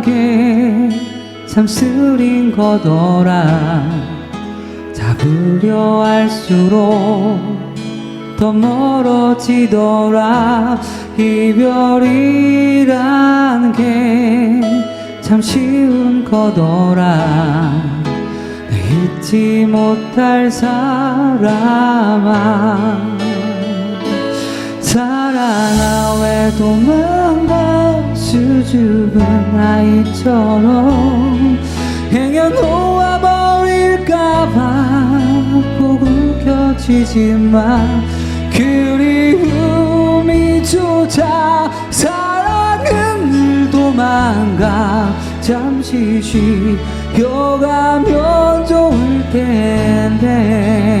란게참 쓰린 거더라. 잡으려 할수록 더 멀어지더라. 이별이란 게 참 쉬운 거더라. 내 잊지 못할 사람아. 사랑아 왜 도망가 수줍은 아이처럼 행여 놓아 버릴까봐 꼭 움켜쥐지마. 그리움이 조차 사랑은 늘 도망가. 잠시 쉬어가면 좋을 텐데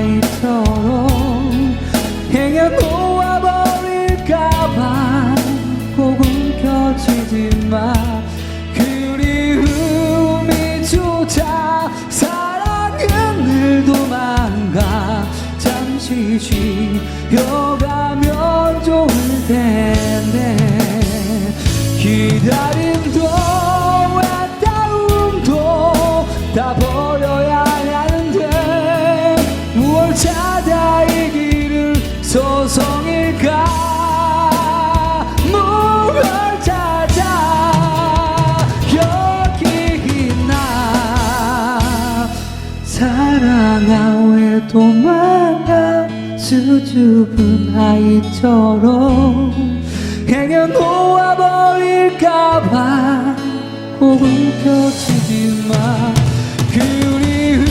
아이처럼 행여 놓아버릴까봐 꼭 움켜쥐지마. 그리움이 조차 사랑은 늘 도망가. 잠시 쉬어가면 좋을 텐데 사랑아 왜 도망가 수줍은 아이처럼 행여 놓아버릴까봐 꼭 움켜쥐지 마. 그리움이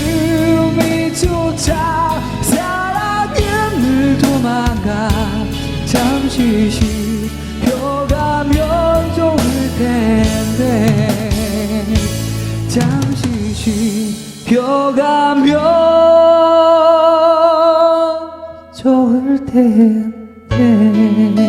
조차 사랑은 늘 도망가. 잠시 쉬어가면 좋을 텐데. 잠시 쉬 어가면 좋을 텐데